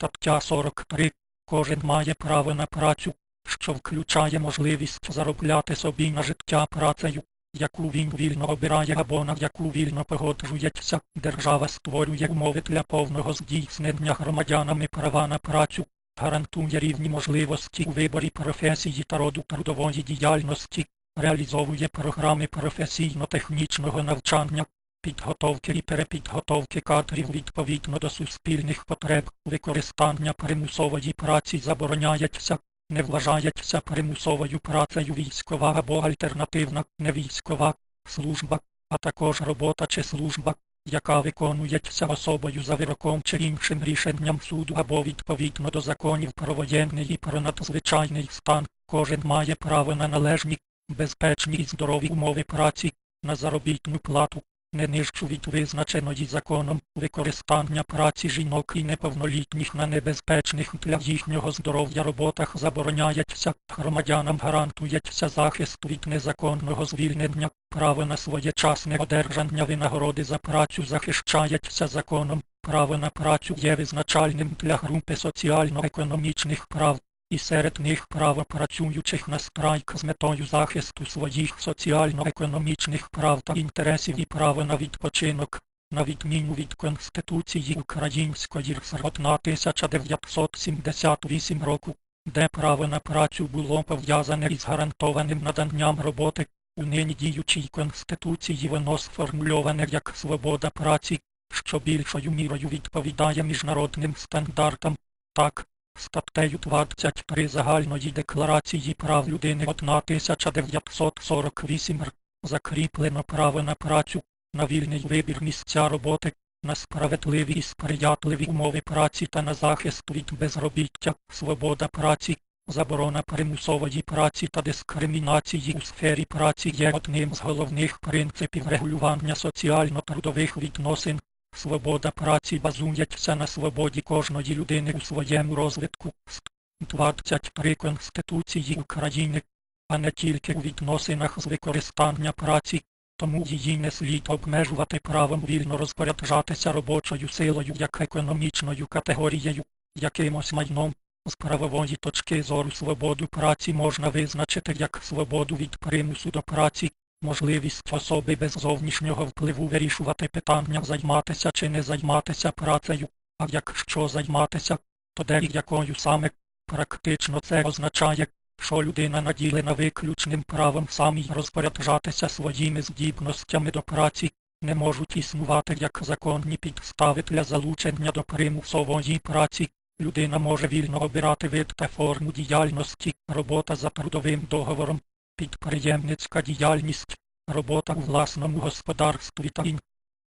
Стаття 43. Кожен має право на працю, що включає можливість заробляти собі на життя працею, яку він вільно обирає або на яку вільно погоджується. Держава створює умови для повного здійснення громадянами права на працю, гарантує рівні можливості у виборі професії та роду трудової діяльності, реалізовує програми професійно-технічного навчання, підготовки і перепідготовки кадрів відповідно до суспільних потреб, використання примусової праці забороняється, не вважається примусовою працею військова або альтернативна невійськова служба, а також робота чи служба, яка виконується особою за вироком чи іншим рішенням суду або відповідно до законів про воєнний і про надзвичайний стан. Кожен має право на належні, безпечні і здорові умови праці, на заробітну плату, від визначеної законом використання праці жінок і неповнолітніх на небезпечних для їхнього здоров'я роботах забороняється, громадянам гарантується захист від незаконного звільнення, право на своєчасне одержання винагороди за працю захищається законом, право на працю є визначальним для групи соціально-економічних прав. І серед них право працюючих на страйк з метою захисту своїх соціально-економічних прав та інтересів і право на відпочинок, на відміну від Конституції Української РСР 1978 року, де право на працю було пов'язане із гарантованим наданням роботи, у нині діючій Конституції воно сформульоване як свобода праці, що більшою мірою відповідає міжнародним стандартам. Так, статтею 23 Загальної декларації прав людини 1948 р. закріплено право на працю, на вільний вибір місця роботи, на справедливі і сприятливі умови праці та на захист від безробіття, свобода праці, заборона примусової праці та дискримінації у сфері праці є одним з головних принципів регулювання соціально-трудових відносин. Свобода праці базується на свободі кожної людини у своєму розвитку. 23 Конституції України, а не тільки у відносинах з використання праці, тому її не слід обмежувати правом вільно розпоряджатися робочою силою як економічною категорією, якимось майном. З правової точки зору свободу праці можна визначити як свободу від примусу до праці, можливість особи без зовнішнього впливу вирішувати питання займатися чи не займатися працею, а якщо займатися, то де і якою саме. Практично це означає, що людина наділена виключним правом самій розпоряджатися своїми здібностями до праці, не можуть існувати як законні підстави для залучення до примусової праці. Людина може вільно обирати вид та форму діяльності, робота за трудовим договором, підприємницька діяльність, робота у власному господарстві та ін.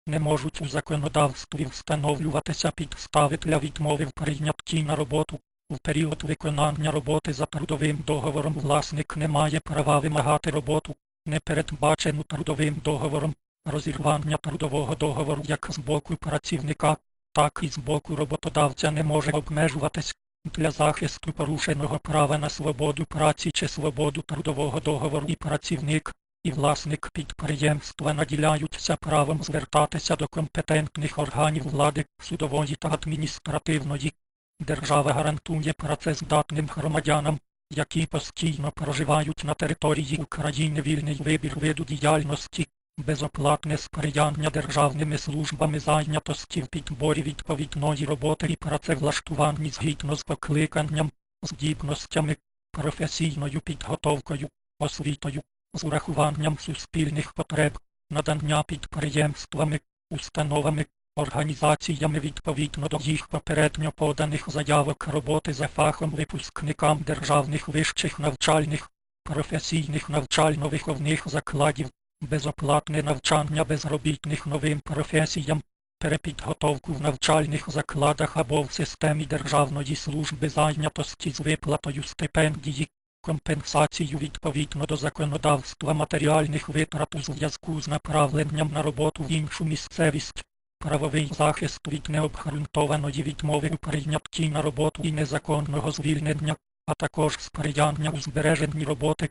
Не можуть у законодавстві встановлюватися підстави для відмови в прийнятті на роботу. У період виконання роботи за трудовим договором власник не має права вимагати роботу, не передбачену трудовим договором, розірвання трудового договору як з боку працівника, так і з боку роботодавця не може обмежуватись для захисту порушеного права на свободу праці чи свободу трудового договору і працівник, і власник підприємства наділяються правом звертатися до компетентних органів влади, судової та адміністративної. Держава гарантує працездатним громадянам, які постійно проживають на території України вільний вибір виду діяльності, безоплатне сприяння державними службами зайнятості в підборі відповідної роботи і працевлаштуванні згідно з покликанням, здібностями, професійною підготовкою, освітою, з урахуванням суспільних потреб, надання підприємствами, установами, організаціями відповідно до їх попередньо поданих заявок роботи за фахом випускникам державних вищих навчальних, професійних навчально-виховних закладів, безоплатне навчання безробітних новим професіям, перепідготовку в навчальних закладах або в системі Державної служби зайнятості з виплатою стипендії, компенсацію відповідно до законодавства матеріальних витрат у зв'язку з направленням на роботу в іншу місцевість, правовий захист від необґрунтованої відмови у прийнятті на роботу і незаконного звільнення, а також сприяння у збереженні роботи.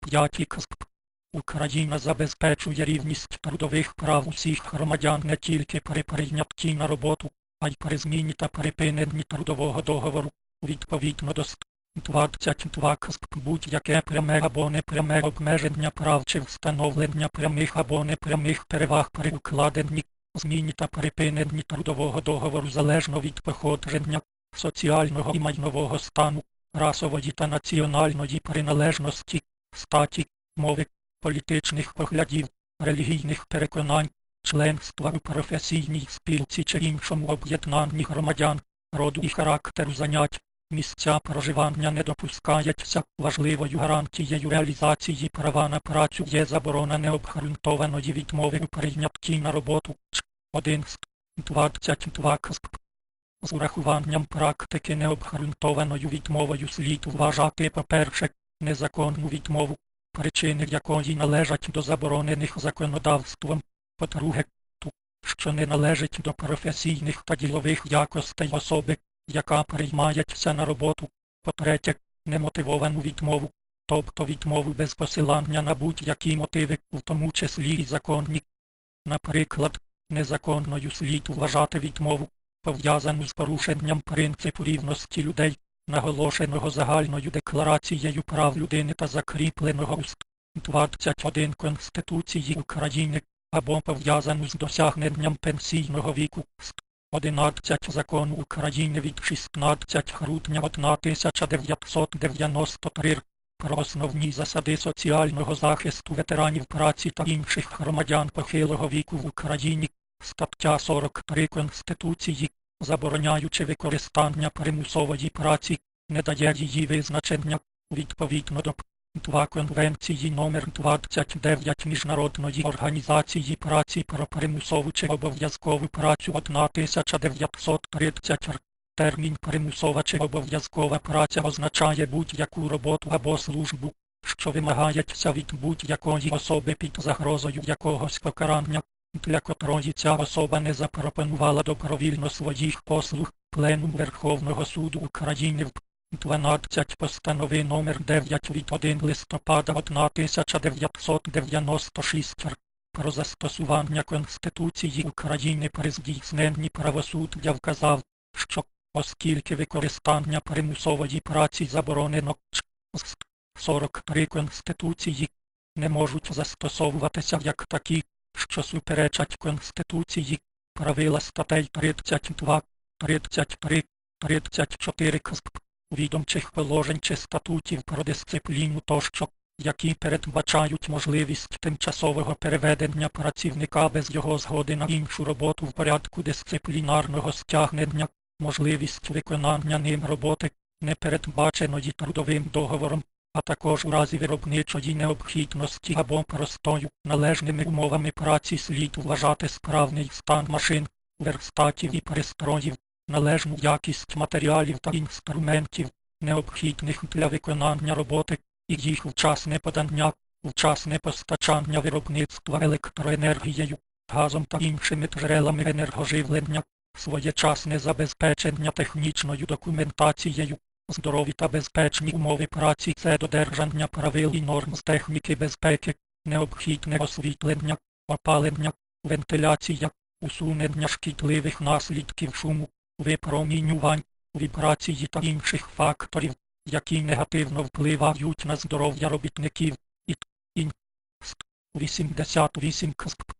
5 КСП. Україна забезпечує рівність трудових прав усіх громадян не тільки при прийнятті на роботу, а й при зміні та припиненні трудового договору відповідно до ст. 22 КСП будь-яке пряме або непряме обмеження прав чи встановлення прямих або непрямих переваг при укладенні, зміні та припиненні трудового договору залежно від походження, соціального і майнового стану, расової та національної приналежності, статі, мови, політичних поглядів, релігійних переконань, членства у професійній спілці чи іншому об'єднанні громадян, роду і характеру занять. Місця проживання не допускаються. Важливою гарантією реалізації права на працю є заборона необґрунтованої відмови у прийнятті на роботу. Ч. 1 ст. 22 КСП. З урахуванням практики необґрунтованою відмовою слід вважати, по-перше, незаконну відмову, причини якої належать до заборонених законодавством, по-друге, ту, що не належить до професійних та ділових якостей особи, яка приймається на роботу, по-третє, немотивовану відмову, тобто відмову без посилання на будь-які мотиви, в тому числі і законні. Наприклад, незаконною слід вважати відмову, пов'язану з порушенням принципу рівності людей, наголошеного загальною декларацією прав людини та закріпленого у ст. 21 Конституції України, або пов'язану з досягненням пенсійного віку ст. 11 закону України від 16 грудня 1993 про основні засади соціального захисту ветеранів праці та інших громадян похилого віку в Україні, стаття 43 Конституції, забороняючи використання примусової праці, не дає її визначення відповідно до 2 Конвенції номер 29 Міжнародної організації праці про примусову чи обов'язкову працю 1930. Термін примусова чи обов'язкова праця означає будь-яку роботу або службу, що вимагається від будь-якої особи під загрозою якогось покарання, для котрої ця особа не запропонувала добровільно своїх послуг, Пленум Верховного суду України в 12 постанови номер 9 від 1 листопада 1996 про застосування Конституції України при здійсненні правосуддя вказав, що оскільки використання примусової праці заборонено ч. 43 Конституції, не можуть застосовуватися як такі, що суперечать Конституції, правила статей 32, 33, 34 КСП, відомчих положень чи статутів про дисципліну тощо, які передбачають можливість тимчасового переведення працівника без його згоди на іншу роботу в порядку дисциплінарного стягнення, можливість виконання ним роботи, не передбаченої трудовим договором, а також у разі виробничої необхідності або простою належними умовами праці слід вважати справний стан машин, верстатів і пристроїв, належну якість матеріалів та інструментів, необхідних для виконання роботи, і їх вчасне подання, вчасне постачання виробництва електроенергією, газом та іншими джерелами енергоживлення, своєчасне забезпечення технічною документацією, здорові та безпечні умови праці це додержання правил і норм з техніки безпеки, необхідне освітлення, опалення, вентиляція, усунення шкідливих наслідків шуму, випромінювань, вібрації та інших факторів, які негативно впливають на здоров'я робітників, і т. ін. ст. 88 КСП.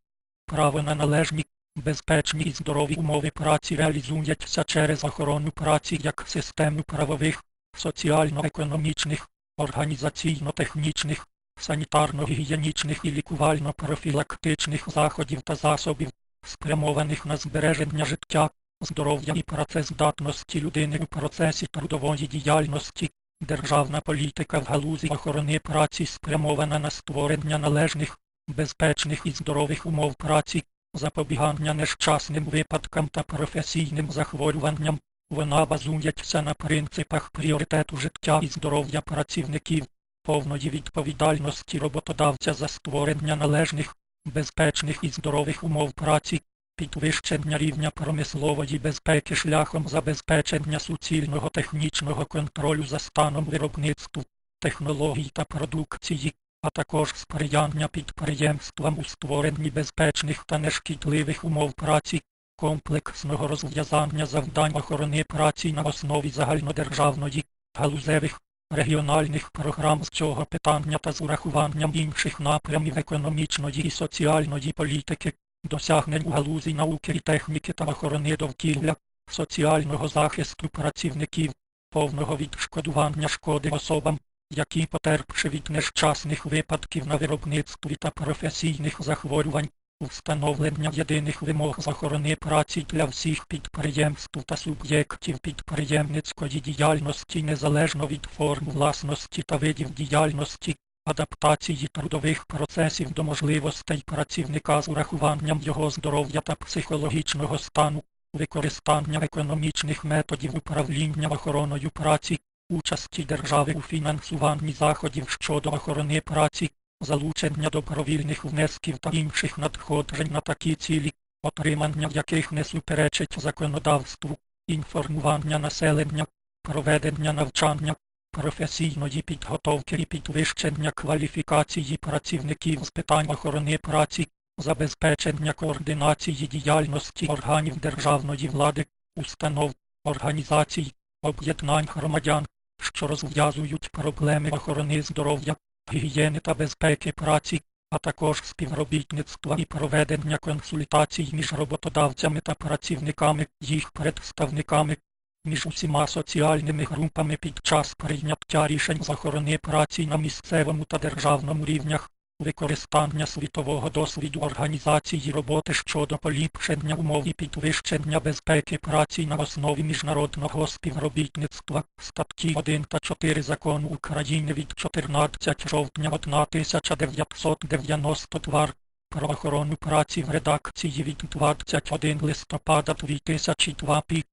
Право на належні, безпечні і здорові умови праці реалізується через охорону праці як систему правових, соціально-економічних, організаційно-технічних, санітарно-гігієнічних і лікувально-профілактичних заходів та засобів, спрямованих на збереження життя, здоров'я і працездатності людини у процесі трудової діяльності, державна політика в галузі охорони праці спрямована на створення належних, безпечних і здорових умов праці, запобігання нещасним випадкам та професійним захворюванням. Вона базується на принципах пріоритету життя і здоров'я працівників, повної відповідальності роботодавця за створення належних, безпечних і здорових умов праці, підвищення рівня промислової безпеки шляхом забезпечення суцільного технічного контролю за станом виробництва, технологій та продукції, а також сприяння підприємствам у створенні безпечних та нешкідливих умов праці, комплексного розв'язання завдань охорони праці на основі загальнодержавної, галузевих, регіональних програм з цього питання та з урахуванням інших напрямів економічної і соціальної політики, досягнень у галузі науки і техніки та охорони довкілля, соціального захисту працівників, повного відшкодування шкоди особам, які потерпши від нещасних випадків на виробництві та професійних захворювань, встановлення єдиних вимог з охорони праці для всіх підприємств та суб'єктів підприємницької діяльності незалежно від форм власності та видів діяльності, адаптації трудових процесів до можливостей працівника з урахуванням його здоров'я та психологічного стану, використання економічних методів управління охороною праці, участі держави у фінансуванні заходів щодо охорони праці, залучення добровільних внесків та інших надходжень на такі цілі, отримання яких не суперечить законодавству, інформування населення, проведення навчання, професійної підготовки і підвищення кваліфікації працівників з питань охорони праці, забезпечення координації діяльності органів державної влади, установ, організацій, об'єднань громадян, що розв'язують проблеми охорони здоров'я, гігієни та безпеки праці, а також співробітництва і проведення консультацій між роботодавцями та працівниками, їх представниками, між усіма соціальними групами під час прийняття рішень з охорони праці на місцевому та державному рівнях, використання світового досвіду організації роботи щодо поліпшення умов і підвищення безпеки праці на основі міжнародного співробітництва статті 1 та 4 закону України від 14 жовтня 1992 про охорону праці в редакції від 21 листопада 2002 пі.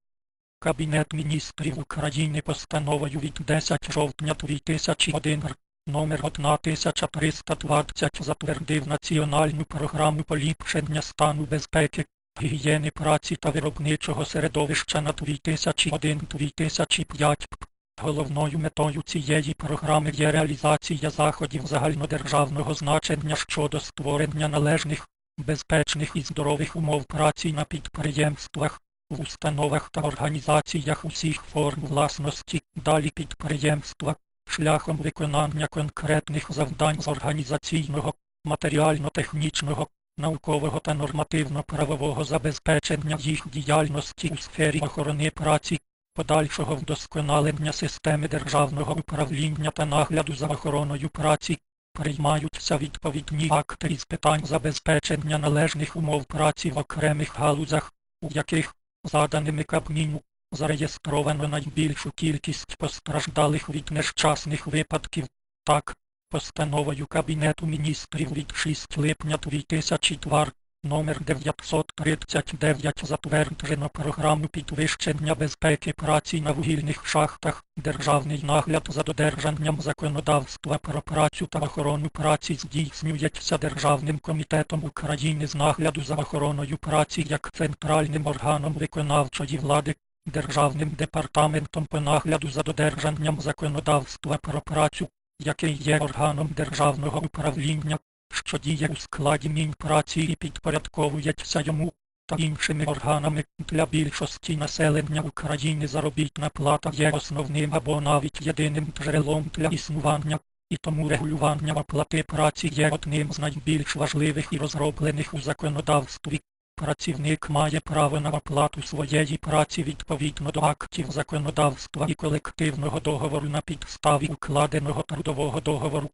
Кабінет міністрів України постановою від 10 жовтня 2001 р. Номер 1320 затвердив Національну програму поліпшення стану безпеки, гігієни праці та виробничого середовища на 2001-2005 Головною метою цієї програми є реалізація заходів загальнодержавного значення щодо створення належних, безпечних і здорових умов праці на підприємствах, в установах та організаціях усіх форм власності, далі підприємства, шляхом виконання конкретних завдань з організаційного, матеріально-технічного, наукового та нормативно-правового забезпечення їх діяльності у сфері охорони праці, подальшого вдосконалення системи державного управління та нагляду за охороною праці, приймаються відповідні акти із питань забезпечення належних умов праці в окремих галузях, у яких, за даними Кабміну, зареєстровано найбільшу кількість постраждалих від нещасних випадків. Так, постановою Кабінету міністрів від 6 липня 2002 номер 939 затверджено програму підвищення безпеки праці на вугільних шахтах, державний нагляд за додержанням законодавства про працю та охорону праці здійснюється Державним комітетом України з нагляду за охороною праці як центральним органом виконавчої влади, Державним департаментом по нагляду за додержанням законодавства про працю, який є органом державного управління, що діє у складі Мінпраці і підпорядковується йому, та іншими органами для більшості населення України заробітна плата є основним або навіть єдиним джерелом для існування, і тому регулювання оплати праці є одним з найбільш важливих і розроблених у законодавстві. Працівник має право на оплату своєї праці відповідно до актів законодавства і колективного договору на підставі укладеного трудового договору.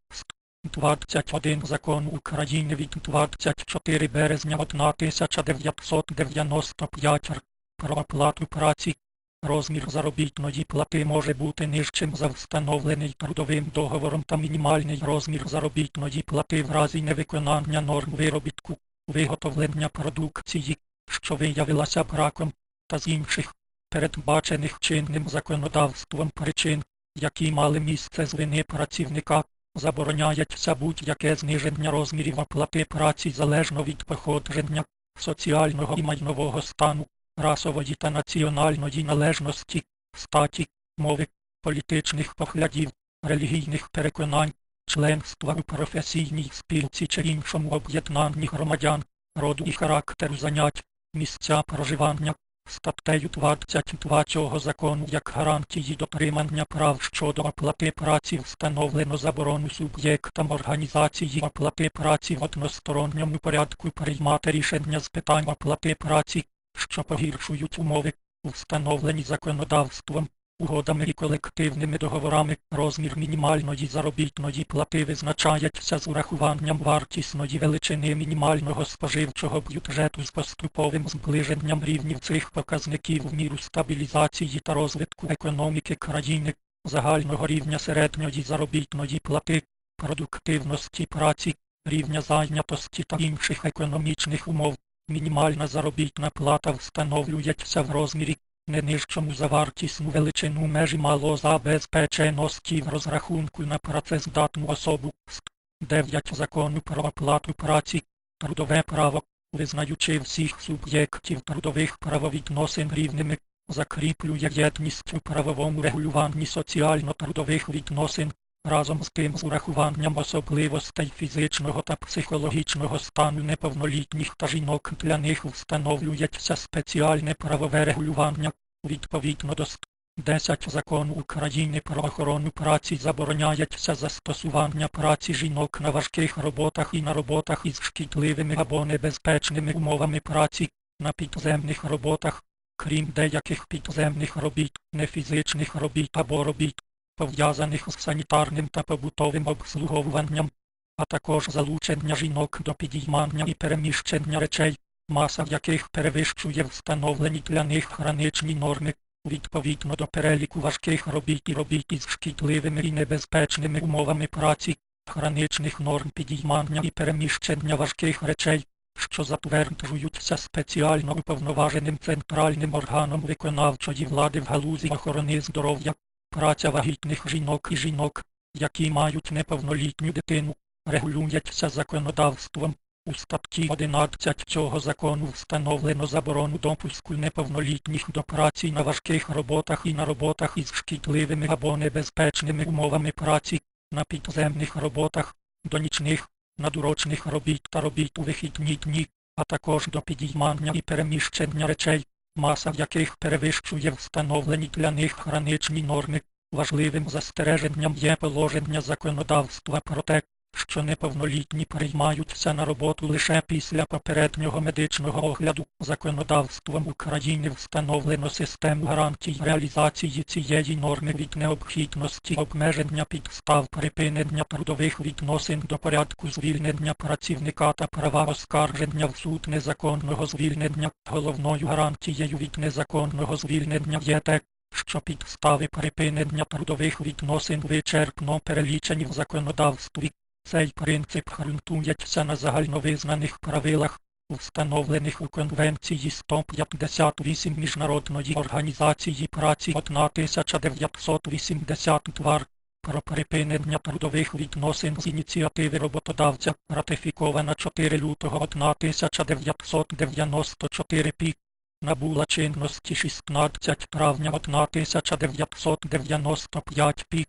21 Закон України від 24 березня 1995 про оплату праці. Розмір заробітної плати може бути нижчим за встановлений трудовим договором та мінімальний розмір заробітної плати в разі невиконання норм виробітку, виготовлення продукції, що виявилася браком, та з інших, передбачених чинним законодавством причин, які мали місце з вини працівника, забороняється будь-яке зниження розмірів оплати праці залежно від походження, соціального і майнового стану, расової та національної належності, статі, мови, політичних поглядів, релігійних переконань, членства у професійній спілці чи іншому об'єднанні громадян, роду і характеру занять, місця проживання, статтею 22 цього закону як гарантії дотримання прав щодо оплати праці встановлено заборону суб'єктам організації оплати праці в односторонньому порядку приймати рішення з питань оплати праці, що погіршують умови, встановлені законодавством, угодами і колективними договорами. Розмір мінімальної заробітної плати визначається з урахуванням вартісної величини мінімального споживчого бюджету з поступовим зближенням рівнів цих показників в міру стабілізації та розвитку економіки країни, загального рівня середньої заробітної плати, продуктивності праці, рівня зайнятості та інших економічних умов. Мінімальна заробітна плата встановлюється в розмірі не нижчому за вартісну величину межі малозабезпеченості в розрахунку на працездатну особу. Ст. 9 закону про оплату праці, трудове право, визнаючи всіх суб'єктів трудових правовідносин рівними, закріплює єдність у правовому регулюванні соціально-трудових відносин, разом з тим з урахуванням особливостей фізичного та психологічного стану неповнолітніх та жінок для них встановлюється спеціальне правове регулювання відповідно до ст. 10 закону України про охорону праці забороняється застосування праці жінок на важких роботах і на роботах із шкідливими або небезпечними умовами праці, на підземних роботах, крім деяких підземних робіт, нефізичних робіт або робіт, пов'язаних з санітарним та побутовим обслуговуванням, а також залучення жінок до підіймання і переміщення речей, маса яких перевищує встановлені для них граничні норми, відповідно до переліку важких робіт і робіт із шкідливими і небезпечними умовами праці, граничних норм підіймання і переміщення важких речей, що затверджуються спеціально уповноваженим центральним органом виконавчої влади в галузі охорони здоров'я, праця вагітних жінок і жінок, які мають неповнолітню дитину, регулюється законодавством. У статті 11 цього закону встановлено заборону допуску неповнолітніх до праці на важких роботах і на роботах із шкідливими або небезпечними умовами праці, на підземних роботах, до нічних, надурочних робіт та робіт у вихідні дні, а також до підіймання і переміщення речей, маса яких перевищує встановлені для них граничні норми. Важливим застереженням є положення законодавства про те, що неповнолітні приймаються на роботу лише після попереднього медичного огляду. Законодавством України встановлено систему гарантій реалізації цієї норми від необхідності обмеження підстав припинення трудових відносин до порядку звільнення працівника та права оскарження в суд незаконного звільнення. Головною гарантією від незаконного звільнення є те, що підстави припинення трудових відносин вичерпно перелічені в законодавстві. Цей принцип ґрунтується на загальновизнаних правилах, встановлених у Конвенції 158 Міжнародної організації праці 1982 про припинення трудових відносин з ініціативи роботодавця, ратифікована 4 лютого 1994 пі. Набула чинності 16 травня 1995 пі.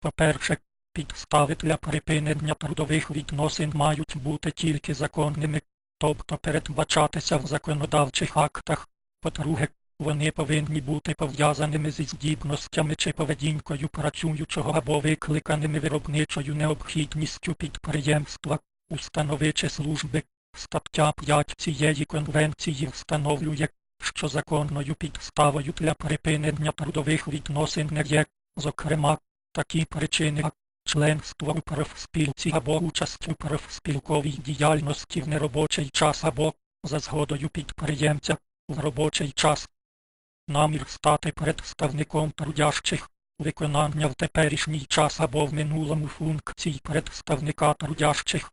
По-перше, Підстави для припинення трудових відносин мають бути тільки законними, тобто передбачатися в законодавчих актах. По-друге, вони повинні бути пов'язаними зі здібностями чи поведінкою працюючого або викликаними виробничою необхідністю підприємства, установи чи служби. Стаття 5 цієї конвенції встановлює, що законною підставою для припинення трудових відносин не є, зокрема, такі причини членство у профспілці або участь у профспілковій діяльності в неробочий час або, за згодою підприємця, в робочий час. Намір стати представником трудящих, виконання в теперішній час або в минулому функцій представника трудящих,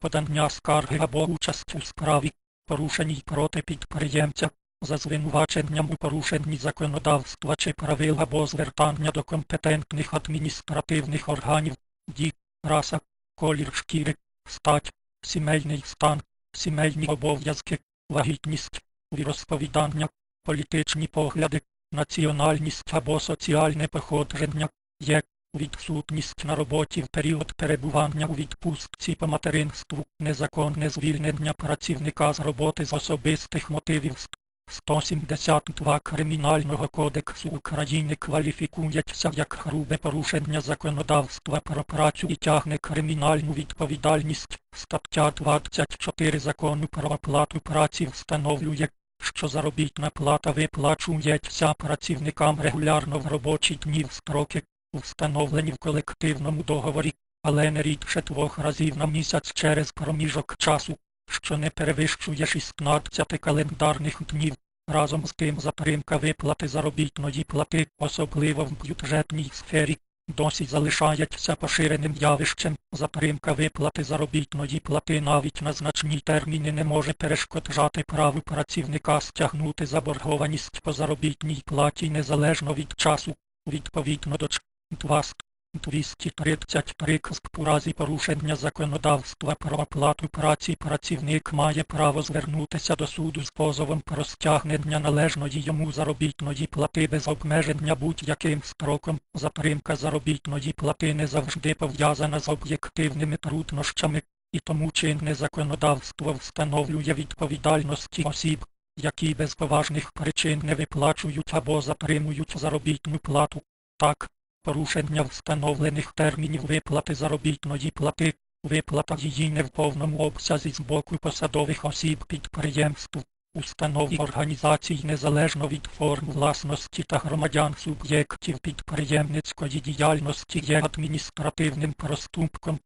подання скарги або участь у справі, порушеній проти підприємця, за звинуваченням у порушенні законодавства чи правил або звертання до компетентних адміністративних органів, ді, раса, колір шкіри, стать, сімейний стан, сімейні обов'язки, вагітність, віросповідання, політичні погляди, національність або соціальне походження, є, відсутність на роботі в період перебування у відпустці по материнству, незаконне звільнення працівника з роботи з особистих мотивів. 172 Кримінального кодексу України кваліфікується як грубе порушення законодавства про працю і тягне кримінальну відповідальність. Стаття 24 Закону про оплату праці встановлює, що заробітна плата виплачується працівникам регулярно в робочі дні в строки, встановлені в колективному договорі, але не рідше двох разів на місяць через проміжок часу, що не перевищує 16 календарних днів. Разом з тим затримка виплати заробітної плати, особливо в бюджетній сфері, досі залишається поширеним явищем. Затримка виплати заробітної плати навіть на значні терміни не може перешкоджати праву працівника стягнути заборгованість по заробітній платі незалежно від часу, відповідно до 200. 233 КСП у разі порушення законодавства про оплату праці працівник має право звернутися до суду з позовом про стягнення належної йому заробітної плати без обмеження будь-яким строком. Затримка заробітної плати не завжди пов'язана з об'єктивними труднощами, і тому чинне законодавство встановлює відповідальності осіб, які без поважних причин не виплачують або затримують заробітну плату. Так, порушення встановлених термінів виплати заробітної плати, виплата її не в повному обсязі з боку посадових осіб підприємств, установ організацій незалежно від форм власності та громадян суб'єктів підприємницької діяльності є адміністративним проступком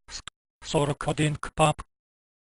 41 КПАП.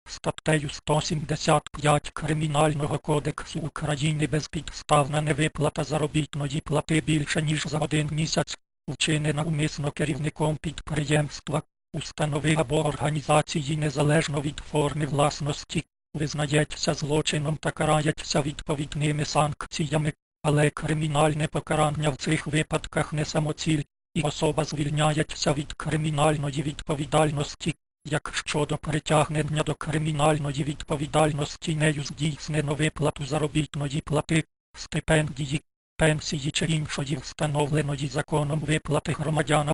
Статтею 175 Кримінального кодексу України безпідставна невиплата заробітної плати більше ніж за один місяць вчинена умисно керівником підприємства, установи або організації незалежно від форми власності, визнається злочином та карається відповідними санкціями, але кримінальне покарання в цих випадках не самоціль, і особа звільняється від кримінальної відповідальності, як щодо притягнення до кримінальної відповідальності нею здійснено виплату заробітної плати, стипендії, пенсії чи іншої встановленої законом виплати громадянам